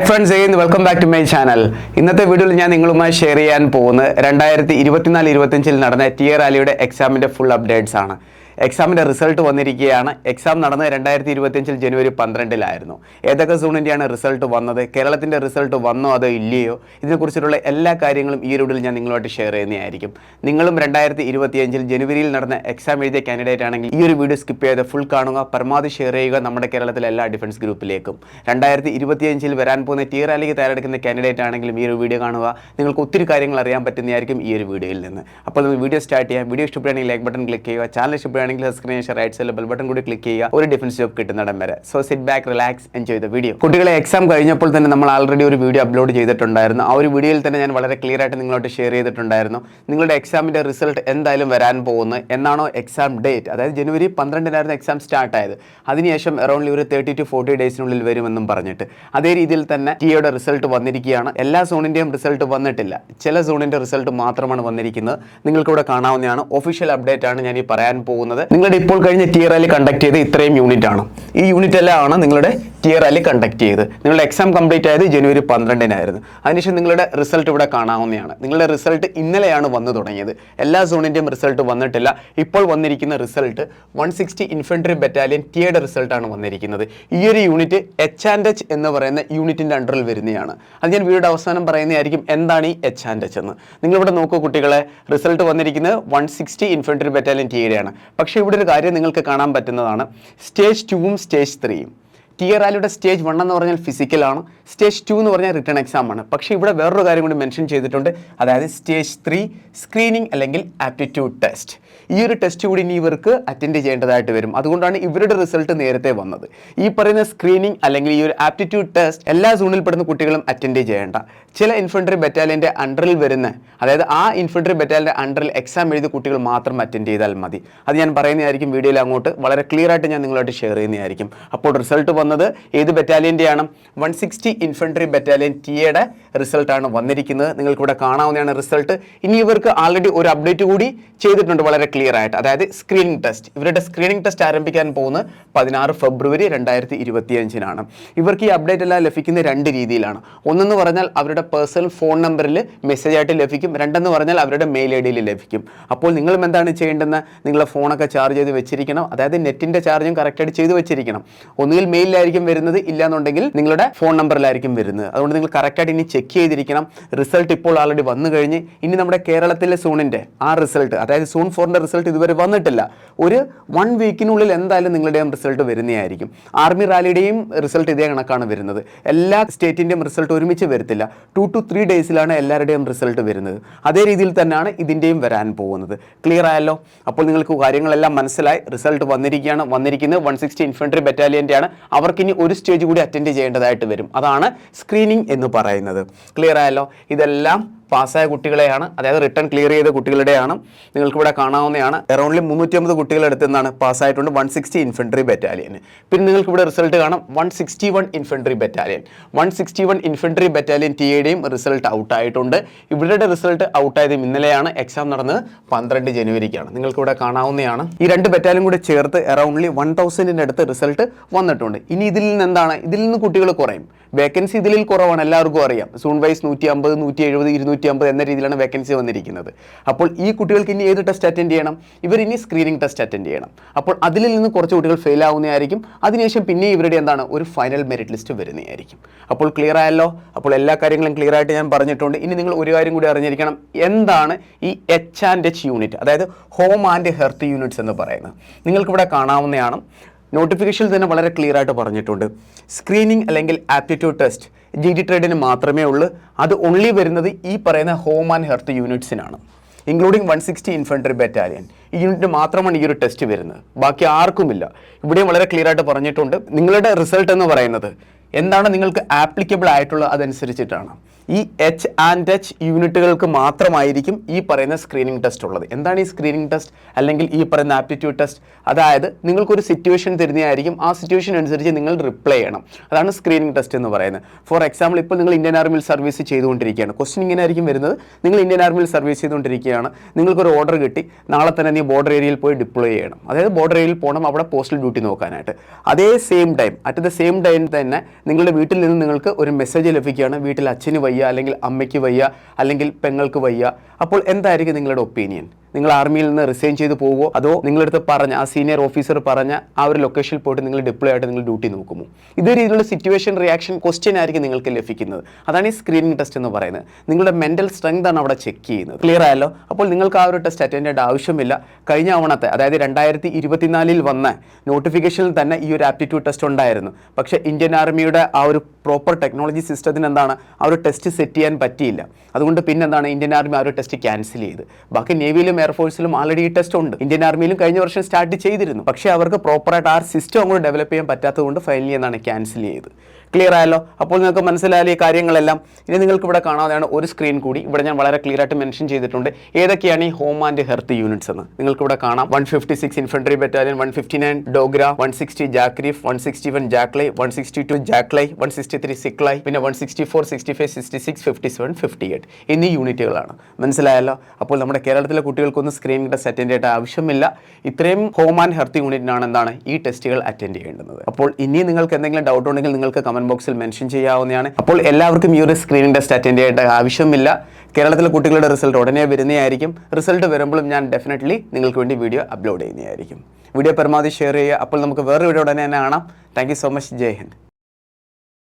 Hi friends ഏന്ന് welcome back to my channel ഇന്നത്തെ വീഡിയോയിൽ ഞാൻ നിങ്ങളുമായി ഷെയർ ചെയ്യാൻ പോകുന്നത് രണ്ടായിരത്തി ഇരുപത്തിനാല് ഇരുപത്തഞ്ചിൽ നടന്ന ടി എ റാലിയുടെ എക്സാമിന്റെ ഫുൾ അപ്ഡേറ്റ്സ് ആണ്. എക്സാമിന്റെ റിസൾട്ട് വന്നിരിക്കുകയാണ്. എക്സാം നടന്നത് രണ്ടായിരത്തി ഇരുപത്തിയഞ്ചിൽ ജനുവരി പന്ത്രണ്ടിലായിരുന്നു. ഏതൊക്കെ സോണിന്റെയാണ് റിസൾട്ട് വന്നത്? കേരളത്തിന്റെ റിസൾട്ട് വന്നോ അതോ ഇല്ലയോ? ഇതിനെക്കുറിച്ചിട്ടുള്ള എല്ലാ കാര്യങ്ങളും ഈ റൂഡിൽ ഞാൻ നിങ്ങളുമായിട്ട് ഷെയർ ചെയ്യുന്നതായിരിക്കും. നിങ്ങളും രണ്ടായിരത്തി ഇരുപത്തിയഞ്ചിൽ ജനുവരിയിൽ നടന്ന എക്സാം എഴുതിയ കാൻഡിഡേറ്റ് ആണെങ്കിൽ ഈ ഒരു വീഡിയോ സ്കിപ്പ് ചെയ്ത് ഫുൾ കാണുക. പരമാവധി ഷെയർ ചെയ്യുക നമ്മുടെ കേരളത്തിലെ എല്ലാ ഡിഫൻസ് ഗ്രൂപ്പിലേക്കും രണ്ടായിരത്തി ഇരുപത്തിയഞ്ചിൽ വരാൻ പോകുന്ന ടി റാലിക്ക് തയ്യാറെടുക്കുന്ന കാൻഡിഡേറ്റ് ആണെങ്കിലും ഈ ഒരു വീഡിയോ കാണുക. നിങ്ങൾക്ക് ഒത്തിരി കാര്യങ്ങൾ അറിയാൻ പറ്റുന്നതായിരിക്കും ഈ ഒരു വീഡിയോയിൽ നിന്ന്. അപ്പോൾ വീഡിയോ സ്റ്റാർട്ട് ചെയ്യാം. വീഡിയോ ഇഷ്ടപ്പെടുകയാണെങ്കിൽ ലൈക്ക് ബട്ടൺ ക്ലിക്ക് ചെയ്യുക. ചാനൽ ഇഷ്ടപ്പെടുകയാണെങ്കിൽ സ്ക്രീൻ റൈറ്റ് സൈഡിൽ ബെൽ ബട്ടൺ കൂടി ക്ലിക്ക് ചെയ്യുക. ഒരു ഡിഫൻസ് ജോബ് കിട്ടുന്നിടം വരെ. So sit back relax enjoy the video കുട്ടികളെ എക്സാം കഴിഞ്ഞപ്പോൾ തന്നെ നമ്മൾ ആൾറെഡി ഒരു വീഡിയോ അപ്ലോഡ് ചെയ്തിട്ടുണ്ടായിരുന്നു. ആ ഒരു വീഡിയോയിൽ തന്നെ ഞാൻ വളരെ ക്ലിയർ ആയിട്ട് നിങ്ങളോട് ഷെയർ ചെയ്തിട്ടുണ്ടായിരുന്നു. നിങ്ങളുടെ എക്സാമിന്റെ റിസൾട്ട് എന്തായാലും വരാൻ പോകുന്നത് എന്നാണോ എക്സാം ഡേറ്റ് അതായത് ജനുവരി പന്ത്രണ്ടിനായിരുന്നു എക്സാം സ്റ്റാർട്ട് ആയത്. അതിനുശേഷം അറൗണ്ട് ഒരു തേർട്ടി ടു ഫോർട്ടി ഡേയ്സിനുള്ളിൽ വരുമെന്നും പറഞ്ഞിട്ട്. അതേ രീതിയിൽ തന്നെ ടിയുടെ റിസൾട്ട് വന്നിരിക്കുകയാണ്. എല്ലാ സോണിന്റെയും റിസൾട്ട് വന്നിട്ടില്ല. ചില സോണിന്റെ റിസൾട്ട് മാത്രമാണ് വന്നിരിക്കുന്നത്. നിങ്ങൾക്കിവിടെ കാണാവുന്നതാണ്. ഒഫീഷ്യൽ അപ്ഡേറ്റ് ആണ് ഞാൻ ഈ പറയാൻ പോകുന്നത്. നിങ്ങളുടെ ഇപ്പോൾ കഴിഞ്ഞ ടി റാലി കണ്ടക്ട് ചെയ്ത് ഇത്രയും യൂണിറ്റ് ആണ്. ഈ യൂണിറ്റ് എല്ലാം ആണ് നിങ്ങളുടെ ടി അല്ലെ കണ്ടക്ട് ചെയ്ത് നിങ്ങളുടെ എക്സാം കംപ്ലീറ്റ് ആയത് ജനുവരി പന്ത്രണ്ടിനായിരുന്നു. അതിനുശേഷം നിങ്ങളുടെ റിസൾട്ട് ഇവിടെ കാണാവുന്നതാണ്. നിങ്ങളുടെ റിസൾട്ട് ഇന്നലെയാണ് വന്നു തുടങ്ങിയത്. എല്ലാ സോണിന്റെയും റിസൾട്ട് വന്നിട്ടില്ല. ഇപ്പോൾ വന്നിരിക്കുന്ന result one sixty infantry battalion ടിയുടെ റിസൾട്ടാണ് വന്നിരിക്കുന്നത്. ഈ ഒരു യൂണിറ്റ് എച്ച് ആൻഡ് എച്ച് എന്ന് പറയുന്ന യൂണിറ്റിന്റെ അണ്ടറിൽ വരുന്നതാണ്. അത് ഞാൻ വീടിന്റെ അവസാനം പറയുന്നതായിരിക്കും എന്താണ് ഈ എച്ച് ആൻഡ് എച്ച് എന്ന്. നിങ്ങളിവിടെ നോക്കൂ കുട്ടികളെ. റിസൾട്ട് വന്നിരിക്കുന്നത് വൺ സിക്സ്റ്റി ഇൻഫൻട്രി ബറ്റാലിയൻ ടിയുടെയാണ് പക്ഷേ ഇവിടെ ഒരു കാര്യം നിങ്ങൾക്ക് കാണാൻ പറ്റുന്നതാണ്. സ്റ്റേജ് ടുവും സ്റ്റേജ് ത്രീയും ടി റാലിയുടെ സ്റ്റേജ് വൺ എന്ന് പറഞ്ഞാൽ ഫിസിക്കലാണ് സ്റ്റേജ് ടു എന്ന് പറഞ്ഞാൽ റിട്ടേൺ എക്സാം ആണ്. പക്ഷേ ഇവിടെ വേറൊരു കാര്യം കൂടി മെൻഷൻ ചെയ്തിട്ടുണ്ട്. അതായത് സ്റ്റേജ് ത്രീ സ്ക്രീനിങ് അല്ലെങ്കിൽ ആപ്റ്റിറ്റ്യൂഡ് ടെസ്റ്റ് ഈ ഒരു ടെസ്റ്റ് കൂടി ഇനി ഇവർക്ക് അറ്റൻഡ് ചെയ്യേണ്ടതായിട്ട് വരും. അതുകൊണ്ടാണ് ഇവരുടെ റിസൾട്ട് നേരത്തെ വന്നത്. ഈ പറയുന്ന സ്ക്രീനിങ് അല്ലെങ്കിൽ ഈ ഒരു ആപ്റ്റിറ്റ്യൂഡ് ടെസ്റ്റ് എല്ലാ സോണിൽ പെടുന്ന കുട്ടികളും അറ്റൻഡ് ചെയ്യേണ്ട. ചില ഇൻഫൻട്രി ബറ്റാലിയന്റെ അണ്ടറിൽ വരുന്ന അതായത് ആ ഇൻഫൻട്രി ബറ്റാലിന്റെ അണ്ടറിൽ എക്സാം എഴുതിയ കുട്ടികൾ മാത്രം അറ്റൻഡ് ചെയ്താൽ മതി. അത് ഞാൻ പറയുന്നതായിരിക്കും. വീഡിയോയിൽ അങ്ങോട്ട് വളരെ ക്ലിയർ ആയിട്ട് ഞാൻ നിങ്ങളായിട്ട് ഷെയർ ചെയ്യുന്നതായിരിക്കും. അപ്പോൾ റിസൾട്ട് വന്നത് ഏത് ബറ്റാലിയന്റെയാണ് വൺ സിക്സ്റ്റി ഇൻഫൻട്രി ബറ്റാലിയൻ ടിയുടെ റിസൾട്ടാണ് വന്നിരിക്കുന്നത്. നിങ്ങൾക്കിവിടെ കാണാവുന്നതാണ് റിസൾട്ട് ഇനി ഇവർക്ക് ആൾറെഡി ഒരു അപ്ഡേറ്റ് കൂടി ചെയ്തിട്ടുണ്ട് വളരെ ക്ലിയർ ആയിട്ട്. അതായത് സ്ക്രീനിങ് ടെസ്റ്റ് ഇവരുടെ സ്ക്രീനിങ് ടെസ്റ്റ് ആരംഭിക്കാൻ പോകുന്നത് പതിനാറ് ഫെബ്രുവരി രണ്ടായിരത്തി ഇരുപത്തിയഞ്ചിനാണ് ഇവർക്ക് ഈ അപ്ഡേറ്റ് എല്ലാം ലഭിക്കുന്ന രണ്ട് രീതിയിലാണ്. ഒന്നെന്ന് പറഞ്ഞാൽ അവരുടെ പേഴ്സണൽ ഫോൺ നമ്പറിൽ മെസ്സേജ് ആയിട്ട് ലഭിക്കും. രണ്ടെന്ന് പറഞ്ഞാൽ അവരുടെ മെയിൽ ഐ ഡിയിൽ ലഭിക്കും. അപ്പോൾ നിങ്ങളും എന്താണ് ചെയ്യേണ്ടതെന്ന് നിങ്ങളുടെ ഫോണൊക്കെ ചാർജ് ചെയ്ത് വെച്ചിരിക്കണം. അതായത് നെറ്റിന്റെ ചാർജും കറക്റ്റായിട്ട് ചെയ്ത് വെച്ചിരിക്കണം. ഒന്നുകിൽ മെയിലിലായിരിക്കും വരുന്നത് ഇല്ലാന്നുണ്ടെങ്കിൽ നിങ്ങളുടെ ഫോൺ നമ്പറിലായിരിക്കും വരുന്നത്. അതുകൊണ്ട് നിങ്ങൾ കറക്റ്റായിട്ട് ഇനി ചെക്ക് ചെയ്തിരിക്കണം. റിസൾട്ട് ഇപ്പോൾ ആൾറെഡി വന്നു കഴിഞ്ഞ്. ഇനി നമ്മുടെ കേരളത്തിലെ സൂണിന്റെ ആ റിസൾട്ട് അതായത് സൂൺ ഫോറിന്റെ റിസൾട്ട് ഇതുവരെ വന്നിട്ടില്ല. ഒരു വൺ വീക്കിനുള്ളിൽ എന്തായാലും നിങ്ങളുടെ റിസൾട്ട് വരുന്നതായിരിക്കും. ആർമി റാലിയുടെയും റിസൾട്ട് ഇതേ കണക്കാണ് വരുന്നത്. എല്ലാ സ്റ്റേറ്റിന്റെയും റിസൾട്ട് ഒരുമിച്ച് വരത്തില്ല. ടു ടു ത്രീ ഡേയ്സിലാണ് എല്ലാവരുടെയും റിസൾട്ട് വരുന്നത്. അതേ രീതിയിൽ തന്നെയാണ് ഇതിന്റെയും വരാൻ പോകുന്നത്. ക്ലിയർ ആയല്ലോ? അപ്പോൾ നിങ്ങൾക്ക് കാര്യങ്ങളെല്ലാം മനസ്സിലായി. റിസൾട്ട് വന്നിരിക്കുകയാണ്. വന്നിരിക്കുന്നത് വൺ സിക്സ്റ്റി ഇൻഫൻട്രി ബറ്റാലിയന്റെയാണ് അവർക്കിനി ഒരു സ്റ്റേജ് കൂടി അറ്റൻഡ് ചെയ്യേണ്ടതായിട്ട് വരും. അതാണ് സ്ക്രീനിങ് എന്ന് പറയുന്നത്. ക്ലിയർ ആയല്ലോ? ഇതെല്ലാം പാസ്സായ കുട്ടികളെയാണ് അതായത് റിട്ടേൺ ക്ലിയർ ചെയ്ത കുട്ടികളുടെയാണ് നിങ്ങൾക്ക് ഇവിടെ കാണാവുന്നതാണ് അറൗണ്ട്ലി മുന്നൂറ്റി അമ്പത് കുട്ടികളെടുത്ത് നിന്നാണ് പാസ്സായിട്ടുണ്ട് വൺ സിക്സ്റ്റി ഇൻഫൻട്രി ബറ്റാലിയൻ പിന്നെ നിങ്ങൾക്ക് ഇവിടെ റിസൾട്ട് കാണാം one sixty one infantry battalion one sixty one infantry battalion T എയുടെയും റിസൾട്ട് ഔട്ടായിട്ടുണ്ട് ഇവരുടെ റിസൾട്ട് ഔട്ടായത് ഇന്നലെയാണ് എക്സാം നടന്നത് പന്ത്രണ്ട് ജനുവരിക്കാണ്. നിങ്ങൾക്ക് ഇവിടെ കാണാവുന്നതാണ്. ഈ രണ്ട് ബറ്റാലിയൻ കൂടെ ചേർത്ത് അറൗണ്ട്ലി വൺ തൗസൻഡിന്റെ അടുത്ത് റിസൾട്ട് വന്നിട്ടുണ്ട്. ഇനി ഇതിൽ നിന്ന് എന്താണ് ഇതിൽ നിന്ന് കുട്ടികൾ കുറയും. വേക്കൻസി ഇതിൽ കുറവാണ് എല്ലാവർക്കും അറിയാം. സൂൺ വൈസ് നൂറ്റി അമ്പത് നൂറ്റി എഴുപത് ഇരുന്നൂറ്റി അമ്പത് എന്ന രീതിയിലാണ് വേക്കൻസി വന്നിരിക്കുന്നത്. അപ്പോൾ ഈ കുട്ടികൾക്ക് ഇനി ഏത് ടെസ്റ്റ് അറ്റൻഡ് ചെയ്യണം? ഇവർ ഇനി സ്ക്രീനിങ് ടെസ്റ്റ് അറ്റൻഡ് ചെയ്യണം. അപ്പോൾ അതിൽ നിന്ന് കുറച്ച് കുട്ടികൾ ഫെയിൽ ആവുന്നതായിരിക്കും. അതിനുശേഷം പിന്നെ ഇവരുടെ എന്താണ്? ഒരു ഫൈനൽ മെറിറ്റ് ലിസ്റ്റ് വരുന്നതായിരിക്കും. അപ്പോൾ ക്ലിയർ ആയല്ലോ? അപ്പോൾ എല്ലാ കാര്യങ്ങളും ക്ലിയർ ആയിട്ട് ഞാൻ പറഞ്ഞിട്ടുണ്ട്. ഇനി നിങ്ങൾ ഒരു കാര്യം കൂടി അറിഞ്ഞിരിക്കണം. എന്താണ് ഈ എച്ച് ആൻഡ് എച്ച് യൂണിറ്റ് അതായത് ഹോം ആൻഡ് ഹെർത്ത് യൂണിറ്റ്സ് എന്ന് പറയുന്നത്. നിങ്ങൾക്കിവിടെ കാണാവുന്നതാണ്. നോട്ടിഫിക്കേഷനിൽ തന്നെ വളരെ ക്ലിയർ ആയിട്ട് പറഞ്ഞിട്ടുണ്ട്. സ്ക്രീനിങ് അല്ലെങ്കിൽ ആപ്റ്റിറ്റ്യൂഡ് ടെസ്റ്റ് ജി ഡി ട്രേഡിന് മാത്രമേ ഉള്ളൂ. അത് ഓൺലി വരുന്നത് ഈ പറയുന്ന home and ഹെർത്ത് യൂണിറ്റ്സിനാണ് including one sixty infantry battalion ഈ യൂണിറ്റ് മാത്രമാണ് ഈ ഒരു ടെസ്റ്റ് വരുന്നത്. ബാക്കി ആർക്കുമില്ല. ഇവിടെയും വളരെ ക്ലിയർ ആയിട്ട് പറഞ്ഞിട്ടുണ്ട്. നിങ്ങളുടെ റിസൾട്ട് എന്ന് പറയുന്നത് എന്താണ് നിങ്ങൾക്ക് ആപ്ലിക്കബിൾ ആയിട്ടുള്ളത് അതനുസരിച്ചിട്ടാണ്. ഈ എച്ച് ആൻഡ് എച്ച് യൂണിറ്റുകൾക്ക് മാത്രമായിരിക്കും ഈ പറയുന്ന സ്ക്രീനിങ് ടെസ്റ്റ് ഉള്ളത്. എന്താണ് ഈ സ്ക്രീനിങ് ടെസ്റ്റ് അല്ലെങ്കിൽ ഈ പറയുന്ന ആപ്റ്റിറ്റ്യൂഡ് ടെസ്റ്റ് അതായത് നിങ്ങൾക്കൊരു സിറ്റുവേഷൻ തരുന്നതായിരിക്കും. ആ സിറ്റുവേഷൻ അനുസരിച്ച് നിങ്ങൾ റിപ്ലൈ ചെയ്യണം. അതാണ് സ്ക്രീനിങ് ടെസ്റ്റ് എന്ന് പറയുന്നത്. ഫോർ എക്സാമ്പിൾ ഇപ്പോൾ നിങ്ങൾ ഇന്ത്യൻ ആർമിയിൽ സർവീസ് ചെയ്തുകൊണ്ടിരിക്കുകയാണ്. ക്വസ്റ്റ്യൻ ഇങ്ങനെ ആയിരിക്കും വരുന്നത്. നിങ്ങൾ ഇന്ത്യൻ ആർമിയിൽ സർവീസ് ചെയ്തുകൊണ്ടിരിക്കുകയാണ്. നിങ്ങൾക്കൊരു ഓർഡർ കിട്ടി. നാളെ തന്നെ നീ ബോർഡർ ഏരിയയിൽ പോയി ഡിപ്ലോയ് ചെയ്യണം. അതായത് ബോർഡർ ഏരിയയിൽ പോകണം അവിടെ പോസ്റ്റൽ ഡ്യൂട്ടി നോക്കാനായിട്ട്. അതേ same time at the same time തന്നെ നിങ്ങളുടെ വീട്ടിൽ നിന്ന് നിങ്ങൾക്ക് ഒരു മെസ്സേജ് ലഭിക്കുകയാണ്. വീട്ടിൽ അച്ഛന് വയ്യ അല്ലെങ്കിൽ അമ്മയ്ക്ക് വയ്യ അല്ലെങ്കിൽ പെങ്ങൾക്ക് വയ്യ. അപ്പോൾ എന്തായിരിക്കും നിങ്ങളുടെ ഒപ്പീനിയൻ? നിങ്ങൾ ആർമിയിൽ നിന്ന് റിസൈൻ ചെയ്ത് പോകുമോ അതോ നിങ്ങളടുത്ത് പറഞ്ഞ ആ സീനിയർ ഓഫീസർ പറഞ്ഞ ആ ഒരു ലൊക്കേഷനിൽ പോയിട്ട് നിങ്ങൾ ഡിപ്ലോയ് ആയിട്ട് നിങ്ങൾ ഡ്യൂട്ടി നോക്കുമോ? ഇതേ രീതിയിലുള്ള സിറ്റുവേഷൻ റിയാക്ഷൻ ക്വസ്റ്റ്യൻ ആയിരിക്കും നിങ്ങൾക്ക് ലഭിക്കുന്നത്. അതാണ് ഈ സ്ക്രീനിങ് ടെസ്റ്റ് എന്ന് പറയുന്നത്. നിങ്ങളുടെ മെന്റൽ സ്ട്രെങ്ത് ആണ് അവിടെ ചെക്ക് ചെയ്യുന്നത്. ക്ലിയർ ആയല്ലോ? അപ്പോൾ നിങ്ങൾക്ക് ആ ഒരു ടെസ്റ്റ് അറ്റൻഡ് ചെയ്യേണ്ട ആവശ്യമില്ല. കഴിഞ്ഞ തവണത്തെ അതായത് രണ്ടായിരത്തി ഇരുപത്തിനാലിൽ വന്ന നോട്ടിഫിക്കേഷനിൽ തന്നെ ഈ ഒരു ആപ്റ്റിറ്റ്യൂഡ് ടെസ്റ്റ് ഉണ്ടായിരുന്നു. പക്ഷേ ഇന്ത്യൻ ആർമിയുടെ ആ ഒരു പ്രോപ്പർ ടെക്നോളജി സിസ്റ്റത്തിന് എന്താണ് ആ ഒരു ടെസ്റ്റ് സെറ്റ് ചെയ്യാൻ പറ്റിയില്ല. അതുകൊണ്ട് പിന്നെന്താണ്? ഇന്ത്യൻ ആർമി ആ ഒരു ടെസ്റ്റ് ക്യാൻസൽ ചെയ്ത്. ബാക്കി നേവിയിലും എയർഫോഴ്സിലും ആൾറെഡി ഈ ടെസ്റ്റ് ഉണ്ട്. ഇന്ത്യൻ ആർമിയിലും കഴിഞ്ഞ വർഷം സ്റ്റാർട്ട് ചെയ്തിരുന്നു. പക്ഷേ അവർക്ക് പ്രോപ്പറായിട്ട് ആ സിസ്റ്റം അങ്ങോട്ട് ഡെവലപ്പ് ചെയ്യാൻ പറ്റാത്തതുകൊണ്ട് ഫൈനലി എന്നാണ് ക്യാൻസൽ ചെയ്ത് ക്ലിയർ ആയല്ലോ. അപ്പോൾ നിങ്ങൾക്ക് മനസ്സിലായാലും ഈ കാര്യങ്ങളെല്ലാം? ഇനി നിങ്ങൾക്ക് ഇവിടെ കാണാതെയാണ് ഒരു സ്ക്രീൻ കൂടി. ഇവിടെ ഞാൻ വളരെ ക്ലിയർ ആയിട്ട് മെൻഷൻ ചെയ്തിട്ടുണ്ട്. ഏതൊക്കെയാണ് ഈ ഹോം ആൻഡ് ഹെർത്ത് യൂണിറ്റ്സ് എന്ന്? നിങ്ങൾക്ക് ഇവിടെ കാണാം. One fifty six infantry battalion one fifty nine Dogra one sixty JAK RIF one sixty one JAK LI one sixty two JAK LI one sixty three Sikh LI പിന്നെ one sixty four sixty five sixty six fifty seven fifty eight എന്നീ യൂണിറ്റുകളാണ് മനസ്സിലായല്ലോ? അപ്പോൾ നമ്മുടെ കേരളത്തിലെ കുട്ടികൾക്കൊന്നും screen test attend ചെയ്യേണ്ട ആവശ്യമില്ല. ഇത്രയും ഹോം ആൻഡ് ഹെർത്ത് യൂണിറ്റിനാണ് എന്താണ്? ഈ ടെസ്റ്റുകൾ അറ്റൻഡ് ചെയ്യേണ്ടത് അപ്പോൾ ഇനി നിങ്ങൾക്ക് എന്തെങ്കിലും ഡൗട്ട് ഉണ്ടെങ്കിൽ നിങ്ങൾക്ക് കമന്റ് ബോക്സിൽ മെൻഷൻ ചെയ്യാവുന്നതാണ്. അപ്പോൾ എല്ലാവർക്കും ഈ ഒരു സ്ക്രീനിങ് ടെസ്റ്റ് അറ്റൻഡ് ചെയ്യേണ്ട ആവശ്യമില്ല. കേരളത്തിലെ കുട്ടികളുടെ റിസൾട്ട് ഉടനെ വരുന്നതായിരിക്കും. റിസൾട്ട് വരുമ്പോഴും ഞാൻ ഡെഫിനറ്റ്ലി നിങ്ങൾക്ക് വേണ്ടി വീഡിയോ അപ്ലോഡ് ചെയ്യുന്നതായിരിക്കും. വീഡിയോ പരമാവധി ഷെയർ ചെയ്യുക. അപ്പോൾ നമുക്ക് വേറൊരു വീഡിയോ ഉടനെ തന്നെ കാണാം. താങ്ക് സോ മച്ച് ജയ് ഹിന്ദ്.